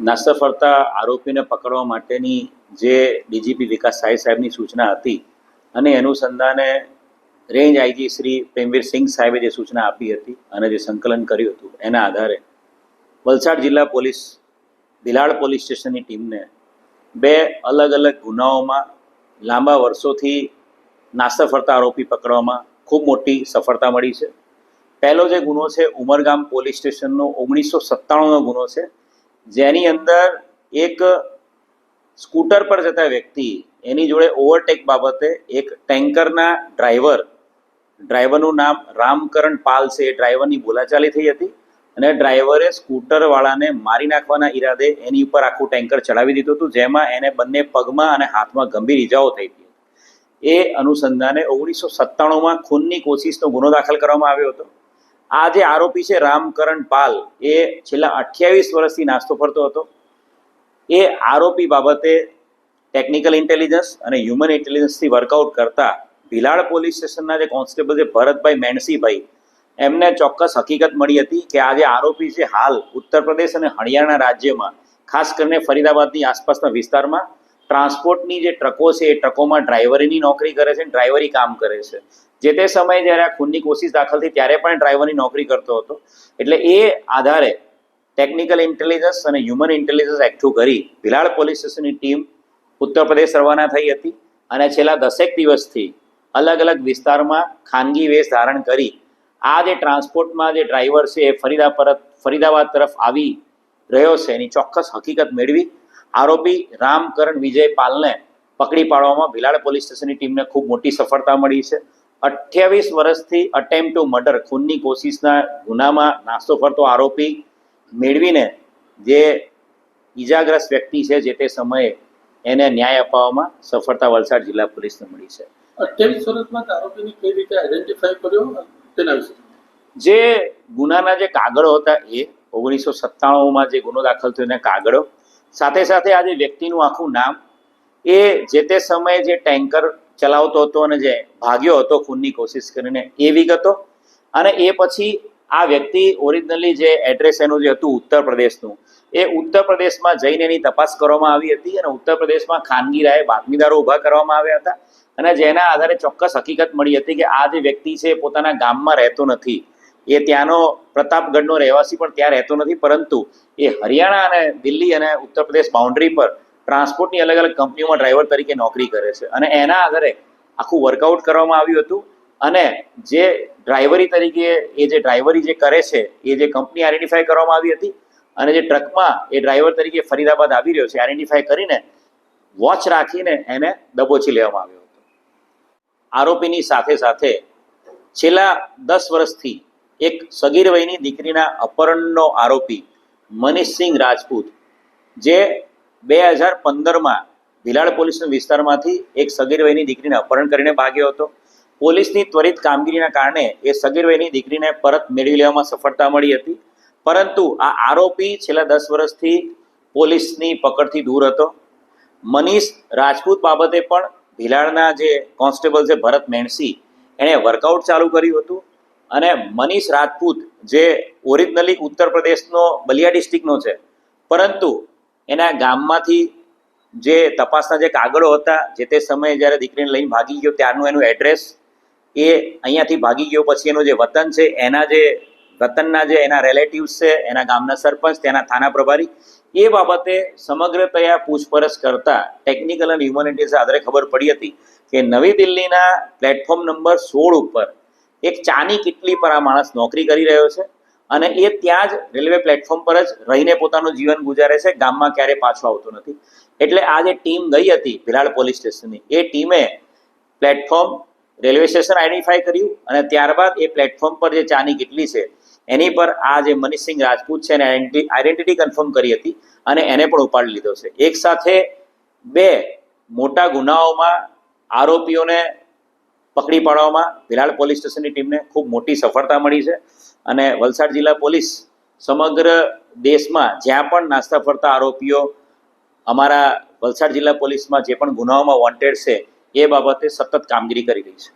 નાસ્તા ફરતા આરોપીને પકડવા માટેની જે ડીજીપી વિકાસ સાહેબ સાહેબની સૂચના હતી અને અનુસંધાને રેન્જ આઈજી શ્રી પ્રેમવીર સિંઘ સાહેબે જે સૂચના આપી હતી અને જે સંકલન કર્યું હતું, એના આધારે વલસાડ જિલ્લા પોલીસ ભિલાડ પોલીસ સ્ટેશનની ટીમને બે અલગ અલગ ગુનાઓમાં લાંબા વર્ષોથી નાસ્તા ફરતા આરોપી પકડવામાં ખૂબ મોટી સફળતા મળી છે. પહેલો જે ગુનો છે ઉમરગામ પોલીસ સ્ટેશનનો ઓગણીસો સત્તાણુંનો ગુનો છે. જેની અંદર એક સ્કૂટર પર જતા વ્યક્તિ, એની જોડે ઓવરટેક બાબતે એક ટેન્કરના ડ્રાઈવર ડ્રાઈવરનું નામ રામકરણ પાલ છે. એ ડ્રાઈવરની બોલાચાલી થઈ હતી અને ડ્રાઈવરે સ્કૂટરવાળાને મારી નાખવાના ઈરાદે એની ઉપર આખું ટેન્કર ચડાવી દીધું હતું, જેમાં એને બંને પગમાં અને હાથમાં ગંભીર ઈજાઓ થઈ હતી. એ અનુસંધાને ઓગણીસો સત્તાણુંમાં ખૂનની કોશિશનો ગુનો દાખલ કરવામાં આવ્યો હતો. આ જે આરોપી છે રામકરણ પાલ, એ છેલ્લા અઠ્યાવીસ વર્ષથી નાસ્તો ફરતો હતો. એ આરોપી બાબતે ટેકનિકલ ઇન્ટેલિજન્સ અને હ્યુમન ઇન્ટેલિજન્સથી વર્કઆઉટ કરતા ભિલાડ પોલીસ સ્ટેશનના જે કોન્સ્ટેબલ છે ભરતભાઈ મેણસીભાઈ, એમને ચોક્કસ હકીકત મળી હતી કે આ જે આરોપી છે હાલ ઉત્તર પ્રદેશ અને હરિયાણા રાજ્યમાં, ખાસ કરીને ફરીદાબાદની આસપાસના વિસ્તારમાં ટ્રાન્સપોર્ટની જે ટ્રકો છે, એ ટ્રકોમાં ડ્રાઈવરીની નોકરી કરે છે ડ્રાઈવરી કામ કરે છે. જે તે સમયે જ્યારે આ ખૂનની કોશિશ દાખલ થઈ ત્યારે પણ ડ્રાઈવરની નોકરી કરતો હતો. એટલે એ આધારે ટેકનિકલ ઇન્ટેલિજન્સ અને હ્યુમન ઇન્ટેલિજન્સ એકઠું કરી ભિલાડ પોલીસ સ્ટેશનની ટીમ ઉત્તર પ્રદેશ રવાના થઈ હતી અને છેલ્લા દસેક દિવસથી અલગ અલગ વિસ્તારમાં ખાનગી વેશ ધારણ કરી આ જે ટ્રાન્સપોર્ટમાં જે ડ્રાઈવર છે એ ફરીદા પરત ફરીદાબાદ તરફ આવી રહ્યો છે. એની ચોક્કસ હકીકત મેળવી આરોપી રામકરણ વિજય પાલને પકડી પાડવામાં ભિલાડ પોલીસ સ્ટેશનની ટીમને ખૂબ મોટી સફળતા મળી છે. અઠ્યાવીસ વર્ષથી અટેમ્પ ટુ મર્ડર ખૂનની કોશિશના ગુનામાં નાસ્તો ફરતો આરોપી મેળવીને જે ઈજાગ્રસ્ત વ્યક્તિ છે જે તે સમયે એને ન્યાય અપાવવામાં સફળતા વલસાડ જિલ્લા પોલીસને મળી છે. અઠ્યાવીસ વર્ષમાં આરોપીને કઈ રીતે આઈડેન્ટિફાઈ કર્યો તેના વિશે? જે ગુનાના જે કાગળો હતા એ ઓગણીસો સત્તાણુંમાં જે ગુનો દાખલ થયો એના કાગળો સાથે સાથે આ જે વ્યક્તિનું આખું નામ એ જે તે સમયે જે ટેન્કર ચલાવતો હતો અને જે ભાગ્યો હતો ખૂનની કોશિશ કરીને એ વિગતો અને એ પછી આ વ્યક્તિ ઓરિજિનલી જે એડ્રેસ એનું જે હતું ઉત્તર પ્રદેશનું, એ ઉત્તર પ્રદેશમાં જઈને એની તપાસ કરવામાં આવી હતી અને ઉત્તર પ્રદેશમાં ખાનગી રાય બાતમીદારો ઊભા કરવામાં આવ્યા હતા અને જેના આધારે ચોક્કસ હકીકત મળી હતી કે આ જે વ્યક્તિ છે પોતાના ગામમાં રહેતો નથી. એ ત્યાંનો પ્રતાપગઢનો રહેવાસી પણ ત્યાં રહેતો નથી, પરંતુ એ હરિયાણા અને દિલ્હી અને ઉત્તર પ્રદેશ બાઉન્ડ્રી પર ટ્રાન્સપોર્ટની અલગ અલગ કંપનીઓમાં ડ્રાઈવર તરીકે નોકરી કરે છે. અને એના આધારે આખું વર્કઆઉટ કરવામાં આવ્યું હતું. અને જે ડ્રાઈવરી તરીકે એ જે ડ્રાઈવરી જે કરે છે, એ જે કંપની આઈડેન્ટિફાઈ કરવામાં આવી હતી અને જે ટ્રકમાં એ ડ્રાઈવર તરીકે ફરીદાબાદ આવી રહ્યો છે આઈડેન્ટિફાઈ કરીને વોચ રાખીને એને દબોચી લેવામાં આવ્યો હતો. આરોપીની સાથે સાથે છેલ્લા દસ વર્ષથી એક સગીર વયની દીકરીના અપહરણનો આરોપી મનીષસિંહ રાજપૂત, જે બે હજાર પંદરમાં ભિલાડ પોલીસના વિસ્તારમાંથી એક સગીર વયની દીકરીને અપહરણ કરીને ભાગ્યો હતો. પોલીસની ત્વરિત કામગીરીના કારણે એ સગીર વયની દીકરીને પરત મેળવી લેવામાં સફળતા મળી હતી. પરંતુ આ આરોપી છેલ્લા દસ વર્ષથી પોલીસની પકડથી દૂર હતો. મનીષ રાજપૂત બાબતે પણ ભિલાડના જે કોન્સ્ટેબલ છે ભરત મેણસી, એણે વર્કઆઉટ ચાલુ કર્યું હતું. અને મનીષ રાજપૂત જે ઓરિજિનલી ઉત્તર પ્રદેશનો બલિયા ડિસ્ટ્રિક્ટનો છે. પરંતુ એના ગામમાંથી જે તપાસના જે કાગળો હતા, જે તે સમયે જ્યારે દીકરીને લઈને ભાગી ગયો ત્યારનું એનું એડ્રેસ, એ અહીંયાથી ભાગી ગયો. પછી એનું જે વતન છે, એના જે વતનના જે એના રિલેટિવ્સ છે, એના ગામના સરપંચ, તેના થાના પ્રભારી, એ બાબતે સમગ્રતયા પૂછપરછ કરતા ટેકનિકલ અને હ્યુમનિટીઝ આધારે ખબર પડી હતી કે નવી દિલ્હીના પ્લેટફોર્મ નંબર સોળ ઉપર એક ચાની કિટલી પર આ માણસ નોકરી કરી રહ્યો છે અને એ ત્યાં જ રેલવે પ્લેટફોર્મ પર જ રહીને પોતાનું જીવન ગુજારે છે, ગામમાં ક્યારેય પાછો આવતો નથી. એટલે આ જે ટીમ ગઈ હતી ભિલાડ પોલીસ સ્ટેશનની, એ ટીમે પ્લેટફોર્મ રેલવે સ્ટેશન આઈડેન્ટિફાઈ કર્યું અને ત્યારબાદ એ પ્લેટફોર્મ પર જે ચાની કેટલી છે, એની પર આ જે મનીષસિંહ રાજપૂત છે એને આઈડેન્ટિટી કન્ફર્મ કરી હતી અને એને પણ ઉપાડી લીધો છે. એક સાથે બે મોટા ગુનાઓમાં આરોપીઓને પકડી પાડવામાં ભિલાડ પોલીસ સ્ટેશનની ટીમને ખૂબ મોટી સફળતા મળી છે. અને વલસાડ જિલ્લા પોલીસ સમગ્ર દેશમાં જ્યાં પણ નાસ્તા ફરતા આરોપીઓ અમારા વલસાડ જિલ્લા પોલીસમાં જે પણ ગુનાઓમાં વોન્ટેડ છે, એ બાબતે સતત કામગીરી કરી રહી છે.